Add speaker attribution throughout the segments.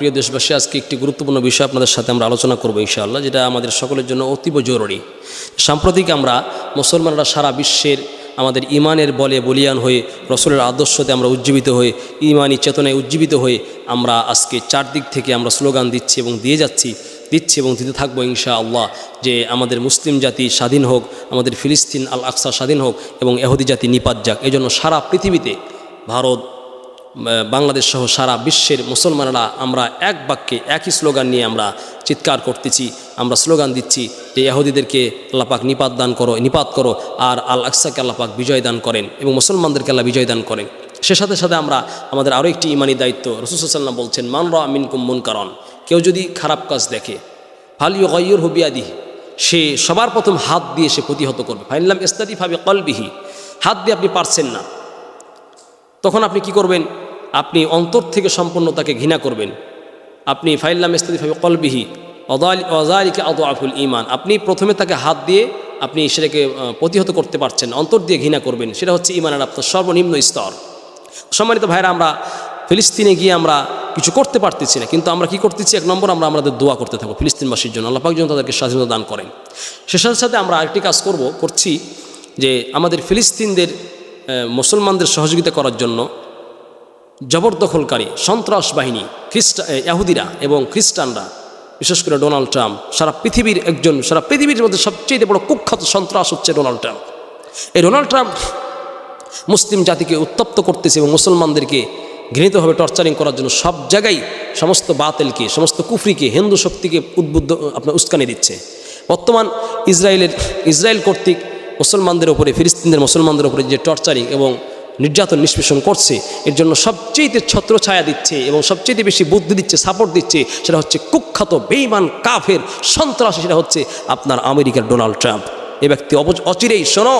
Speaker 1: প্রিয় দেশবাসী, আজকে একটি গুরুত্বপূর্ণ বিষয় আপনাদের সাথে আমরা আলোচনা করব ইনশাআল্লাহ, যেটা আমাদের সকলের জন্য অতীব জরুরি। সাম্প্রতিক আমরা মুসলমানরা সারা বিশ্বের আমাদের ইমানের বলে বলিয়ান হয়ে, রসুলের আদর্শতে আমরা উজ্জীবিত হয়ে ইমানি চেতনায় উজ্জীবিত হয়ে আমরা আজকে চারদিক থেকে আমরা স্লোগান দিচ্ছি এবং দিয়ে যাচ্ছি, দিচ্ছি এবং দিতে থাকব ইনশা আল্লাহ যে আমাদের মুসলিম জাতি স্বাধীন হোক, আমাদের ফিলিস্তিন আল আকসা স্বাধীন হোক এবং এহুদি জাতি নিপাত যাক। এজন্য সারা পৃথিবীতে ভারত বাংলাদেশ সহ সারা বিশ্বের মুসলমানরা আমরা এক বাক্যে একই স্লোগান নিয়ে আমরা চিৎকার করতেছি, আমরা স্লোগান দিচ্ছি যে ইহুদিদেরকে আল্লাপাক নিপাত দান করো, নিপাত করো, আর আল আকসাকে আল্লাপাক বিজয় দান করেন এবং মুসলমানদেরকে আল্লাহ বিজয় দান করেন। সে সাথে সাথে আমরা আমাদের আরও একটি ইমানি দায়িত্ব রসুসাল্লাম বলছেন মানরা আমিন কুম্মন কারণ কেউ যদি খারাপ কাজ দেখে ফালিও গয়ুর হুবিয়াদি সে সবার প্রথম হাত দিয়ে সে প্রতিহত করবে। ফাইনলাম ইস্তাদি ফাবি কলবিহি হাত দিয়ে আপনি পারছেন না। তখন আপনি কি করবেন? আপনি অন্তর থেকে সম্পূর্ণ তাকে ঘৃণা করবেন। আপনি ফাইল্লাম ইস্তাদিফাবি কলবিহি অজালিকে আদ আফুল ইমান আপনি প্রথমে তাকে হাত দিয়ে আপনি সেটাকে প্রতিহত করতে পারছেন, অন্তর দিয়ে ঘৃণা করবেন। সেটা হচ্ছে ইমানের আপনার সর্বনিম্ন স্তর। সম্মানিত ভাইরা, আমরা ফিলিস্তিনে গিয়ে আমরা কিছু করতে পারতেছি না, কিন্তু আমরা কি করতেছি? এক নম্বর, আমরা আমাদের দোয়া করতে থাকব ফিলিস্তিনবাসীর জন্য। আল্লাপাক যেন তাদেরকে স্বাধীনতা দান করেন। সে সাথে সাথে আমরা আরেকটি কাজ করব, করছি যে আমাদের ফিলিস্তিনদের মুসলমানদের সহযোগিতা করার জন্য জবরদখলকারী সন্ত্রাস বাহিনী খ্রিস্টা এ, ইয়াহুদিরা এবং খ্রিস্টানরা বিশেষ করে ডোনাল্ড ট্রাম্প সারা পৃথিবীর একজন সারা পৃথিবীর মধ্যে সবচেয়ে বড় কুখ্যাত সন্ত্রাস হচ্ছে ডোনাল্ড ট্রাম্প। এই ডোনাল্ড ট্রাম্প মুসলিম জাতিকে উত্তপ্ত করতেছে এবং মুসলমানদেরকে ঘৃণিতভাবে টর্চারিং করার জন্য সব জায়গায় সমস্ত বাতেলকে সমস্ত কুফরিকে হিন্দু শক্তিকে উদ্বুদ্ধ আপনার উস্কানি দিচ্ছে। বর্তমান ইসরায়েলের ইসরায়েল কর্তৃক মুসলমানদের ওপরে ফিলিস্তিনদের মুসলমানদের ওপরে যে টর্চারিং এবং নির্যাতন নিষ্পেষণ করছে, এর জন্য সবচেয়ে ছত্রছায়া দিচ্ছে এবং সবচেয়ে বেশি বুদ্ধি দিচ্ছে সাপোর্ট দিচ্ছে, সেটা হচ্ছে কুখ্যাত বেইমান কাফের, সন্ত্রাস, সেটা হচ্ছে আপনার আমেরিকার ডোনাল্ড ট্রাম্প। এ ব্যক্তি অচিরেই, শোনো,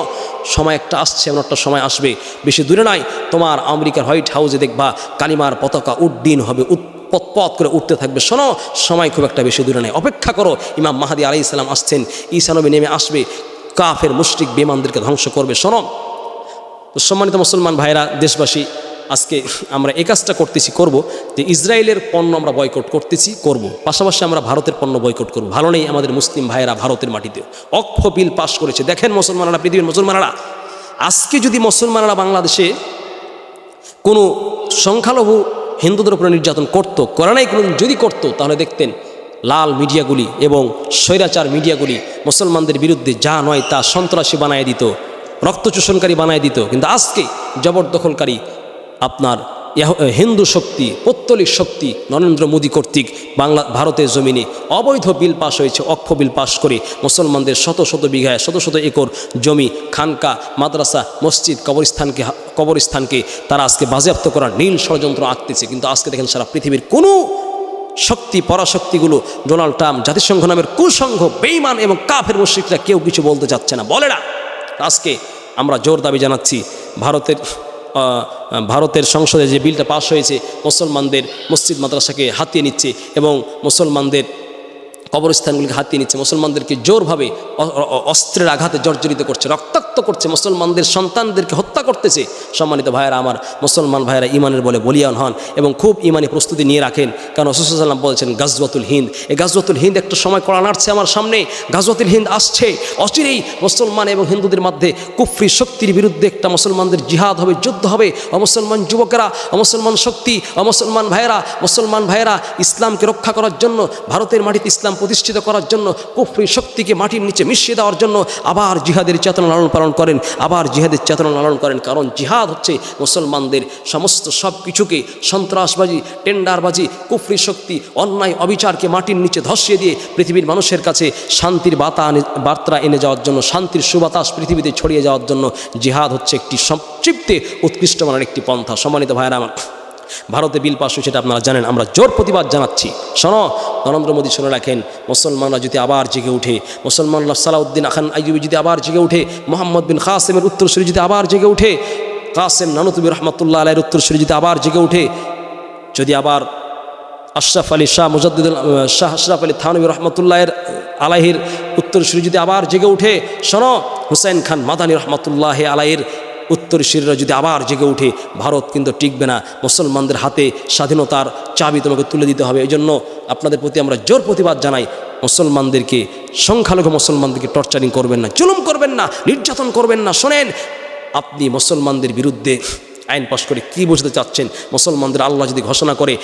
Speaker 1: সময় একটা আসছে, এমন একটা সময় আসবে, বেশি দূরে নাই তোমার আমেরিকার হোয়াইট হাউসে দেখবা কালিমার পতাকা উড্ডীন হবে পথ করে উঠতে থাকবে, শোনো, সময় খুব একটা বেশি দূরে নেই অপেক্ষা করো, ইমাম মাহাদি আলাই ইসলাম আসছেন ঈসানবী নেমে আসবে, কাফের, মুশরিক বেমানদেরকে ধ্বংস করবে, শোনো। তো সম্মানিত মুসলমান ভাইরা, দেশবাসী, আজকে আমরা এই কাজটা করতেছি, করব যে ইসরায়েলের পণ্য আমরা বয়কট করতেছি, করব। পাশাপাশি আমরা ভারতের পণ্য বয়কট করব। ভালো নেই আমাদের মুসলিম ভাইয়েরা ভারতের মাটিতে অক্ষ বিল পাশ করেছে। দেখেন মুসলমানরা, পৃথিবীর মুসলমানরা। আজকে যদি মুসলমানরা বাংলাদেশে কোনো সংখ্যালঘু হিন্দুদের উপরে নির্যাতন করত, করে নাই কোনো যদি করতো, তাহলে দেখতেন লাল মিডিয়াগুলি এবং স্বৈরাচার মিডিয়াগুলি মুসলমানদের বিরুদ্ধে যা নয় তা সন্ত্রাসী বানায় দিত। রক্তচোষণকারী বানায় দিত। কিন্তু আজকে জবরদখলকারী আপনার হিন্দু শক্তি পত্তলিক শক্তি নরেন্দ্র মোদী কর্তৃক বাংলা ভারতের জমিনে অবৈধ বিল পাশ হয়েছে, অক্ষ বিল পাশ করে মুসলমানদের শত শত বিঘায়, শত শত একর জমি, খানকা, মাদ্রাসা, মসজিদ, কবরস্থানকে কবরস্থানকে তারা আজকে বাজেয়াপ্ত করার নীল ষড়যন্ত্র আঁকতেছে। কিন্তু আজকে দেখেন সারা পৃথিবীর কোনো শক্তি, পরাশক্তিগুলো ডোনাল্ড ট্রাম্প জাতিসংঘ নামের কুসংঘ বেইমান এবং কাফের মুশ্রিকরা কেউ কিছু বলতে চাচ্ছে না। বলে না। আজকে আমরা জোর দাবি জানাচ্ছি ভারতের ভারতের সংসদে যে বিলটা পাশ হয়েছে, মুসলমানদের মসজিদ মাদ্রাসাকে হাতিয়ে নিচ্ছে এবং মুসলমানদের কবরস্থানগুলিকে হাতিয়ে নিচ্ছে, মুসলমানদেরকে জোরভাবে অস্ত্রের আঘাতে জর্জরিত করছে, রক্তাক্ত করছে, মুসলমানদের সন্তানদেরকে হত্যা করতেছে। সম্মানিত ভাইয়েরা, আমার মুসলমান ভাইয়েরা ইমানের বলে বলিয়ান হন এবং খুব ইমানি প্রস্তুতি নিয়ে রাখেন। কারণ রসুসাল্লাম বলেছেন, গাজওয়াতুল হিন্দ। এই গাজওয়াতুল হিন্দ একটা সময় করা নাড়ছে আমার সামনে। গাজওয়াতুল হিন্দ আসছে। অচিরেই মুসলমান এবং হিন্দুদের মধ্যে কুফরি শক্তির বিরুদ্ধে একটা মুসলমানদের জিহাদ হবে, যুদ্ধ হবে। অমুসলমান যুবকেরা, অমুসলমান শক্তি, অমুসলমান ভাইয়েরা, মুসলমান ভাইয়েরা ইসলামকে রক্ষা করার জন্য ভারতের মাটিতে ইসলাম প্রতিষ্ঠিত করার জন্য কুফরি শক্তিকে মাটির নিচে মিশিয়ে দেওয়ার জন্য আবার জিহাদের চেতনা লালন পালন করেন, আবার জিহাদের চেতনা লালন করেন। কারণ জিহাদ হচ্ছে মুসলমানদের সমস্ত সব কিছুকে সন্ত্রাসবাজি, টেন্ডারবাজি, কুফরি শক্তি, অন্যায় অবিচারকে মাটির নিচে ধসিয়ে দিয়ে পৃথিবীর মানুষের কাছে শান্তির বাতা বার্তা এনে যাওয়ার জন্য, শান্তির সুবাতাস পৃথিবীতে ছড়িয়ে যাওয়ার জন্য জিহাদ হচ্ছে একটি সবচেয়ে উৎকৃষ্ট মানের একটি পন্থা। সম্মানিত ভাইয়েরা আমার ভারতে বিল পাশ হয়েছে, সেটা আপনারা জানেন, আমরা জোর প্রতিবাদ জানাচ্ছি। শোনো, নরেন্দ্র মোদী শুনে রাখেন, মুসলমানরা যদি আবার জেগে উঠে মুসলমানরা সালাউদ্দিন খান আইয়ুবি যদি আবার জেগে উঠে মোহাম্মদ বিন কাসেমের উত্তরসূরি যদি আবার জেগে উঠে কাসেম নানুতুবি রহমতুল্লাহ আলাইয়ের উত্তরসূরি যদি আবার জেগে উঠে যদি আবার আশরাফ আলী শাহ মুজাদ্দুল শাহ আশরাফ আলী থানবী রহমতুল্লাহের আলাহির উত্তরসূরি যদি আবার জেগে উঠে শোনো, হুসাইন খান মাদানী রহমতুল্লাহ আলাইয়ের উত্তর উত্তরশীলরা যদি আবার জেগে উঠে ভারত কিন্তু টিকবে না। মুসলমানদের হাতে স্বাধীনতার চাবি তোমাকে তুলে দিতে হবে। এই জন্য আপনাদের প্রতি আমরা জোর প্রতিবাদ জানাই। মুসলমানদেরকে, সংখ্যালঘু মুসলমানদেরকে টর্চারিং করবেন না, জুলুম করবেন না, নির্যাতন করবেন না। শোনেন, আপনি মুসলমানদের বিরুদ্ধে আইন পাশ করে কি বুঝতে চাচ্ছেন? মুসলমানদের আল্লাহ যদি ঘোষণা করে,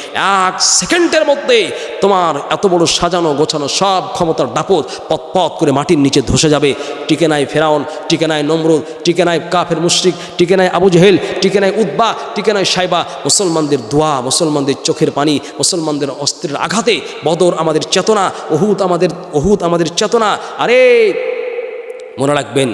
Speaker 1: এক সেকেন্ডের মধ্যে তোমার এত বড় সাজানো গোছানো সব ক্ষমতার পথ পথ করে মাটির নিচে ধসে যাবে। টিকে নাই ফেরাউন, টিকে নাই নমরুদ, টিকে নাই কাফের মুশরিক, টিকে নাই আবু জেহেল, টিকে নাই উদ্বা টিকে নাই সাইবা। মুসলমানদের দোয়া, মুসলমানদের চোখের পানি, মুসলমানদের অস্ত্রের আঘাতে বদর আমাদের চেতনা অহুত আমাদের অহুত আমাদের চেতনা। আরে মনে রাখবেন,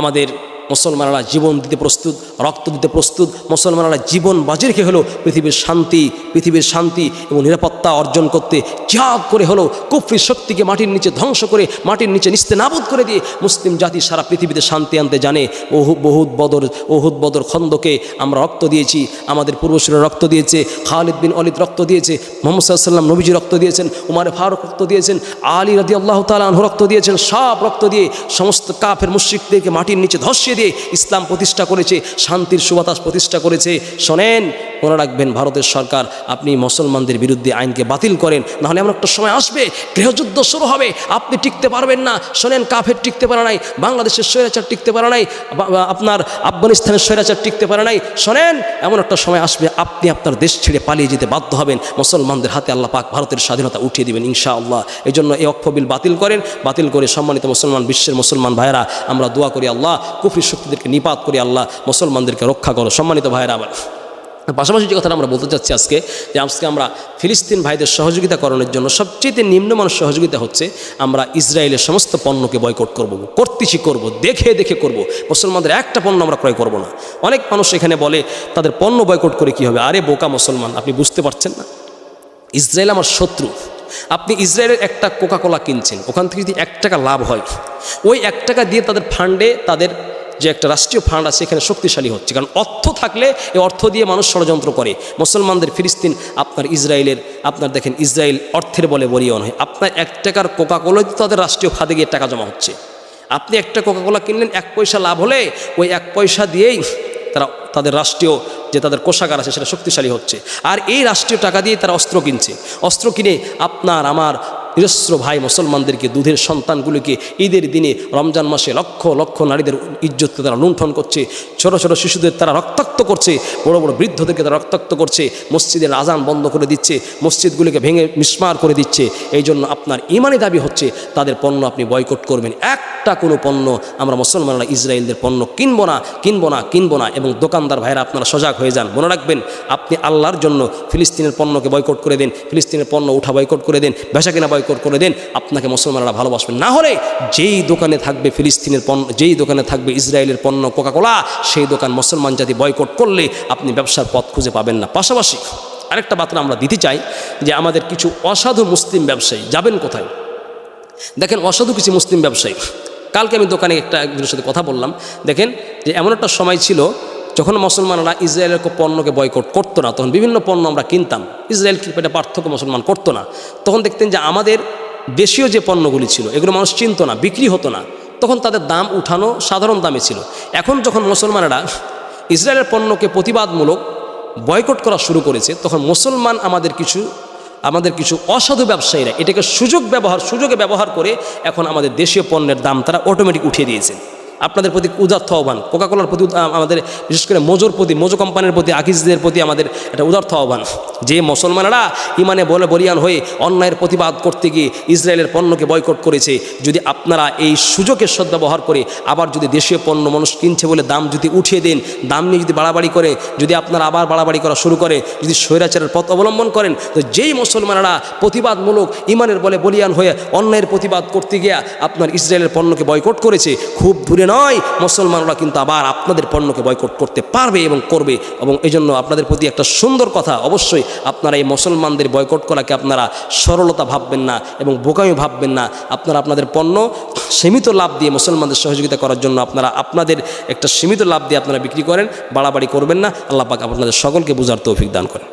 Speaker 1: আমাদের মুসলমানরা জীবন দিতে প্রস্তুত, রক্ত দিতে প্রস্তুত, মুসলমানরা জীবন বাজি রেখে হলো পৃথিবীর শান্তি পৃথিবীর শান্তি এবং নিরাপত্তা অর্জন করতে। ত্যাগ করে হলো কুফরির শক্তিকে মাটির নিচে ধ্বংস করে, মাটির নিচে নিস্তে নাবুদ করে দিয়ে মুসলিম জাতি সারা পৃথিবীতে শান্তি আনতে জানে। ওহু বহুত বদর, ওহুদ বদর খন্দকে আমরা রক্ত দিয়েছি, আমাদের পূর্বসূরা রক্ত দিয়েছে, খালিদ বিন অলিদ রক্ত দিয়েছে, মোহাম্মদ সাল্লাম নবীজি রক্ত দিয়েছেন, উমারে ফারুক রক্ত দিয়েছেন, আলী রাদি আল্লাহ তালাহ রক্ত দিয়েছেন, সব রক্ত দিয়ে সমস্ত কাফের মুশ্রিকদেরকে মাটির নিচে ধসিয়ে দিয়ে ইসলাম প্রতিষ্ঠা করেছে, শান্তির সুবাতাস প্রতিষ্ঠা করেছে। শোনেন, মনে রাখবেন, ভারতের সরকার, আপনি মুসলমানদের বিরুদ্ধে আইনকে বাতিল করেন, নাহলে এমন একটা সময় আসবে, গৃহযুদ্ধ শুরু হবে, আপনি টিকতে পারবেন না। শোনেন, কাফের টিকতে পারে নাই, বাংলাদেশের স্বৈরাচার টিকতে পারে নাই আপনার আফগানিস্তানের স্বৈরাচার টিকতে পারে নাই। শোনেন, এমন একটা সময় আসবে, আপনি আপনার দেশ ছেড়ে পালিয়ে যেতে বাধ্য হবেন, মুসলমানদের হাতে আল্লাহ পাক ভারতের স্বাধীনতা উঠিয়ে দিবেন, ইনশাআল্লাহ। এই জন্য এই অক্ষ বিল বাতিল করেন, বাতিল করে সম্মানিত মুসলমান, বিশ্বের মুসলমান ভাইয়েরা, আমরা দোয়া করি আল্লাহ, কুফরি শক্তিদেরকে নিপাত করি, আল্লাহ মুসলমানদেরকে রক্ষা করো। সম্মানিত ভাইয়েরা আবার পাশাপাশি যে কথাটা আমরা বলতে চাচ্ছি আজকে, যে আজকে আমরা ফিলিস্তিন ভাইদের সহযোগিতা করানোর জন্য সবচেয়ে নিম্নমানের সহযোগিতা হচ্ছে, আমরা ইসরায়েলের সমস্ত পণ্যকে বয়কট করব করতেছি করব, দেখে দেখে করব। মুসলমানদের একটা পণ্য আমরা ক্রয় করব না। অনেক মানুষ এখানে বলে, তাদের পণ্য বয়কট করে কি হবে? আরে বোকা মুসলমান, আপনি বুঝতে পারছেন না? ইসরায়েল আমার শত্রু। আপনি ইসরায়েলের একটা কোকা কোলা কিনছেন, ওখান থেকে যদি এক টাকা লাভ হয়, ওই এক টাকা দিয়ে তাদের ফান্ডে তাদের যে একটা রাষ্ট্রীয় ফান্ড আছে, এখানে শক্তিশালী হচ্ছে। কারণ অর্থ থাকলে এই অর্থ দিয়ে মানুষ ষড়যন্ত্র করে। মুসলমানদের ফিলিস্তিন, আপনার ইসরায়েলের, আপনার দেখেন ইসরায়েল অর্থের বলে বলিও হয়। আপনার এক টাকার কোকা কোলাই তাদের রাষ্ট্রীয় খাদে গিয়ে টাকা জমা হচ্ছে। আপনি একটা কোকা কোলা কিনলেন, এক পয়সা লাভ হলে ওই এক পয়সা দিয়েই তারা, তাদের রাষ্ট্রীয় যে তাদের কোষাগার আছে, সেটা শক্তিশালী হচ্ছে। আর এই রাষ্ট্রীয় টাকা দিয়ে তারা অস্ত্র কিনছে। অস্ত্র কিনে আপনার, আমার নিরস্ত্র ভাই মুসলমানদেরকে, দুধের সন্তানগুলিকে ঈদের দিনে, রমজান মাসে লক্ষ লক্ষ নারীদের ইজ্জতকে তারা লুণ্ঠন করছে, ছোট ছোট শিশুদের তারা রক্তাক্ত করছে, বড় বড় বৃদ্ধদেরকে তারা রক্তাক্ত করছে, মসজিদের আজান বন্ধ করে দিচ্ছে, মসজিদগুলিকে ভেঙে মিসমার করে দিচ্ছে। এই জন্য আপনার ইমানি দাবি হচ্ছে, তাদের পণ্য আপনি বয়কট করবেন। একটা কোনো পণ্য আমরা মুসলমানরা ইসরায়েলদের পণ্য কিনবো না কিনবো না কিনবো না, এবং দোকানদার ভাইরা আপনারা সজাগ হয়ে যান। মনে রাখবেন, আপনি আল্লাহর জন্য ফিলিস্তিনের পণ্যকে বয়কট করে দিন, ফিলিস্তিনের পণ্য উঠা বয়কট করে দিন বেচা কিনা বয়কট করে দিন, আপনাকে মুসলমানরা ভালোবাসবেন না হলে যেই দোকানে থাকবে ফিলিস্তিনের পণ্য, যেই দোকানে থাকবে ইসরায়েলের পণ্য কোকাকোলা, সেই দোকান মুসলমান জাতি বয়কট করলে আপনি ব্যবসার পথ খুঁজে পাবেন না। পাশাপাশি আরেকটা বার্তা আমরা দিতে চাই যে আমাদের কিছু অসাধু মুসলিম ব্যবসায়ী যাবেন কোথায়? দেখেন, অসাধু কিছু মুসলিম ব্যবসায়ী। কালকে আমি দোকানে একটা একজনের সাথে কথা বললাম। দেখেন যে এমন একটা সময় ছিল যখন মুসলমানরা ইসরায়েলের পণ্যকে বয়কট করতো না, তখন বিভিন্ন পণ্য আমরা কিনতাম। ইসরায়েল এটা পার্থক্য মুসলমান করতো না। তখন দেখতেন যে আমাদের দেশীয় যে পণ্যগুলি ছিল, এগুলো মানুষ চিনতো না, বিক্রি হতো না। তখন তাদের দাম উঠানো সাধারণ দামে ছিল। এখন যখন মুসলমানেরা ইসরায়েলের পণ্যকে প্রতিবাদমূলক বয়কট করা শুরু করেছে, তখন মুসলমান আমাদের কিছু আমাদের কিছু অসাধু ব্যবসায়ীরা এটাকে সুযোগ ব্যবহার, সুযোগে ব্যবহার করে এখন আমাদের দেশীয় পণ্যের দাম তারা অটোমেটিক উঠিয়ে দিয়েছে। আপনাদের প্রতি উদার্থ আহ্বান। কোকাকোলার প্রতি আমাদের, বিশেষ করে মজুর প্রতি মোজো কোম্পানির প্রতি আকিজদের প্রতি আমাদের একটা উদার্থ আহ্বান। যে মুসলমানেরা ইমানে বলে বলিয়ান হয়ে অন্যায়ের প্রতিবাদ করতে গিয়ে ইসরায়েলের পণ্যকে বয়কট করেছে, যদি আপনারা এই সুযোগের সদ্ব্যবহার করে আবার যদি দেশীয় পণ্য মানুষ কিনছে বলে দাম যদি উঠিয়ে দেন, দাম নিয়ে যদি বাড়াবাড়ি করে, যদি আপনারা আবার বাড়াবাড়ি করা শুরু করে, যদি স্বৈরাচারের পথ অবলম্বন করেন, তো যেই মুসলমানেরা প্রতিবাদমূলক ইমানের বলে বলিয়ান হয়ে অন্যায়ের প্রতিবাদ করতে গিয়া আপনার ইসরায়েলের পণ্যকে বয়কট করেছে, খুব দূরে নয়, মুসলমানরা কিন্তু আবার আপনাদের পণ্যকে বয়কট করতে পারবে এবং করবে এবং এই জন্য আপনাদের প্রতি একটা সুন্দর কথা অবশ্যই আপনারা এই মুসলমানদের বয়কট করাকে আপনারা সরলতা ভাববেন না এবং বোকামি ভাববেন না। আপনারা আপনাদের পণ্য সীমিত লাভ দিয়ে মুসলমানদের সহযোগিতা করার জন্য আপনারা আপনাদের একটা সীমিত লাভ দিয়ে আপনারা বিক্রি করেন, বাড়াবাড়ি করবেন না। আল্লাহ পাক আপনাদের সকলকে বুঝার তৌফিক দান করেন।